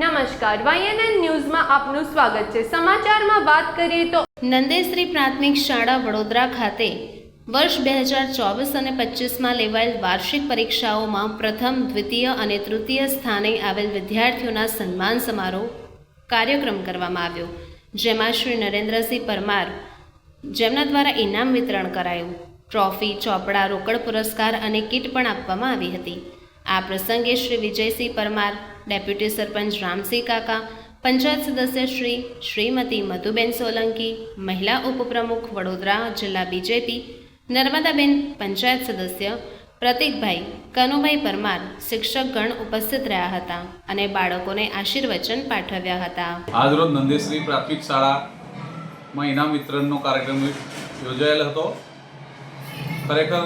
નમસ્કાર વાયએનએન ન્યૂઝમાં આપનું સ્વાગત છે. સમાચારમાં વાત કરીએ તો નંદેશ્રી પ્રાથમિક શાળા વડોદરા ખાતે વર્ષ બે હજાર ચોવીસ અને પચીસમાં લેવાયેલ વાર્ષિક પરીક્ષાઓમાં પ્રથમ, દ્વિતીય અને તૃતીય સ્થાને આવેલ વિદ્યાર્થીઓના સન્માન સમારોહ કાર્યક્રમ કરવામાં આવ્યો, જેમાં શ્રી નરેન્દ્રસિંહ પરમાર જેમના દ્વારા ઇનામ વિતરણ કરાયું, ટ્રોફી, ચોપડા, રોકડ પુરસ્કાર અને કીટ પણ આપવામાં આવી હતી. આ પ્રસંગે શ્રી વિજયસિંહ પરમાર, ડેપ્યુટી સરપંચ રામસિંહ કાકા, પંચાયત સદસ્ય શ્રી શ્રીમતી મધુબેન સોલંકી, મહિલા ઉપપ્રમુખ વડોદરા જિલ્લા બીજેપી, નર્મદાબેન પંચાયત સદસ્ય, પ્રતિકભાઈ કનુભાઈ પરમાર શિક્ષકગણ ઉપસ્થિત રહ્યા હતા અને બાળકોને આશીર્વચન પાઠવ્યા હતા. આજરોજ નંદેશ્રી પ્રાથમિક શાળામાં ઇનામ વિતરણનો કાર્યક્રમ યોજાયેલ હતો. ખરેખર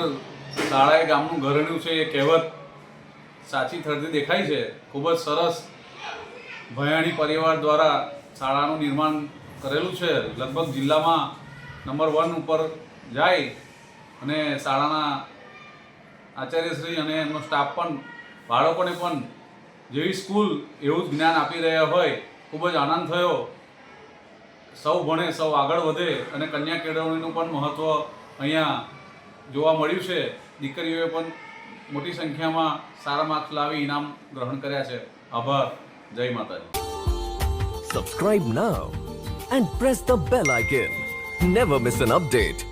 શાળાએ ગામનું ઘરણ્યું છે એ કહેવત સાચી થરતી દેખાય છે. ખૂબ જ સરસ ભયાણી પરિવાર દ્વારા શાળાનું નિર્માણ કરેલું છે. લગભગ જિલ્લામાં નંબર વન ઉપર જાય અને શાળાના આચાર્યશ્રી અને એમનો સ્ટાફ પણ, બાળકોને પણ જેવી સ્કૂલ એવું જ જ્ઞાન આપી રહ્યા હોય, ખૂબ જ આનંદ થયો. સૌ ભણે, સૌ આગળ વધે અને કન્યા કેળવણીનું પણ મહત્ત્વ અહીંયા જોવા મળ્યું છે. દીકરીઓએ પણ મોટી સંખ્યામાં સારા માર્ક્સ લાવી ઇનામ ગ્રહણ કર્યા છે આભાર જય માતાજી Subscribe now and press the bell icon. Never miss an update.